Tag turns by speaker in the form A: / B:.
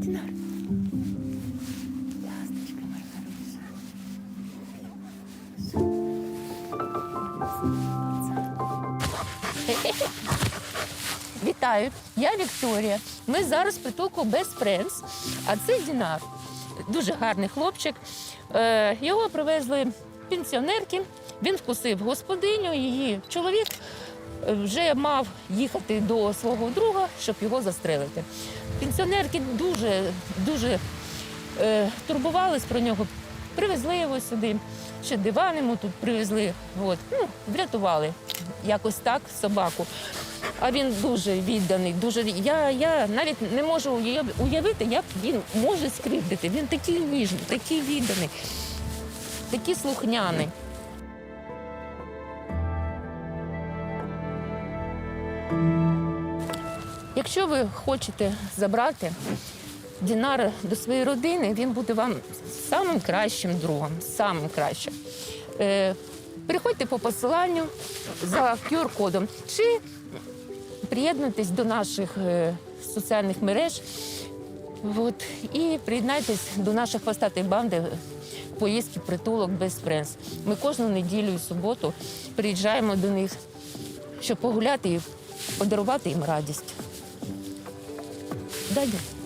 A: Динар. Ласточка моя хорошая. Вітаю, я Вікторія. Ми зараз в притулку Best Friends, а це Дінар. Дуже гарний хлопчик. Е, його привезли пенсіонерки. Він вкусив господиню, її чоловік вже мав їхати до свого друга, щоб його застрелити. Пенсіонерки дуже, дуже е, турбувались про нього, привезли його сюди, ще диван йому тут привезли. От. Ну, врятували якось так собаку. А він дуже відданий, дуже я, я навіть не можу уявити, як він може скривдити. Він такий ніжний, такий відданий, такий слухняний. Якщо ви хочете забрати Дінара до своєї родини, він буде вам самим кращим другом, самим кращим. Е, переходьте по посиланню за QR-кодом чи приєднуйтесь до наших е, соціальних мереж от, і приєднайтесь до наших хвостатих банди поїздки притулок без Friends. Ми кожну неділю і суботу приїжджаємо до них, щоб погуляти і подарувати їм радість. Далі.